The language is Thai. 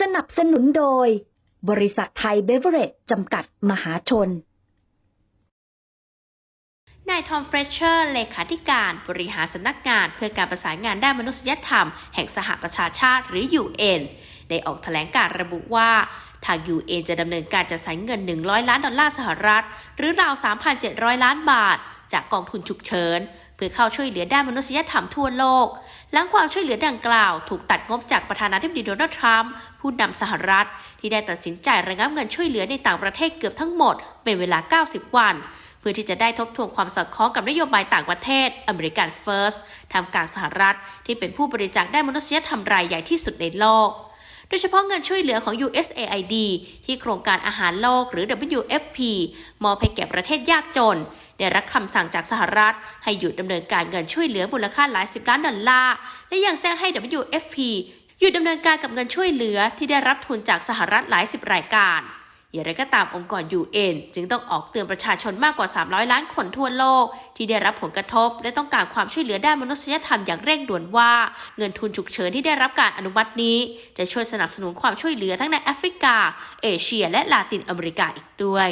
สนับสนุนโดย บริษัทไทยเบเวอเรจจำกัดมหาชน นายทอมเฟรชเชอร์ เลขาธิการบริหารสำนักงานเพื่อการประสานงานด้านมนุษยธรรม แห่งสหประชาชาติหรือ UN ได้ออกแถลงการระบุว่าทาง UN จะดำเนินการจัดสรรเงิน 100 ล้านดอลลาร์สหรัฐ หรือราว 3,700 ล้านบาท จากกองทุนฉุกเฉินเพื่อเข้าช่วยเหลือด้านมนุษยธรรมทั่วโลก หลังความช่วยเหลือดังกล่าว ถูกตัดงบจากประธานาธิบดีโดนัลด์ทรัมป์ผู้นำสหรัฐ ที่ได้ตัดสินใจระงับเงินช่วยเหลือในต่างประเทศเกือบทั้งหมด เป็นเวลา 90 วัน เพื่อที่จะได้ทบทวนความสอดคล้องกับนโยบายต่างประเทศอเมริกัน First ทำกลางสหรัฐ ที่เป็นผู้บริจาคด้านมนุษยธรรมรายใหญ่ที่สุดในโลก โดยเฉพาะเงินช่วยเหลือของ USAID ที่โครงการอาหารโลกหรือ WFP มอบให้แก่ประเทศยากจน ได้รับคำสั่งจากสหรัฐ ให้หยุดดำเนินการเงินช่วยเหลือมูลค่าหลายสิบล้านดอลลาร์ และยังแจ้งให้ WFP หยุดดำเนินการกับเงินช่วยเหลือที่ได้รับทุนจากสหรัฐหลายสิบรายการ อย่างไรก็ตามองค์กร UN จึงต้องออกเตือนประชาชนมากกว่า 300 ล้านคนทั่วโลก ที่ได้รับผลกระทบ และต้องการความช่วยเหลือด้านมนุษยธรรมอย่างเร่งด่วนว่า เงินทุนฉุกเฉินที่ได้รับการอนุมัตินี้ จะช่วยสนับสนุนความช่วยเหลือทั้งในแอฟริกา เอเชีย และลาตินอเมริกาอีกด้วย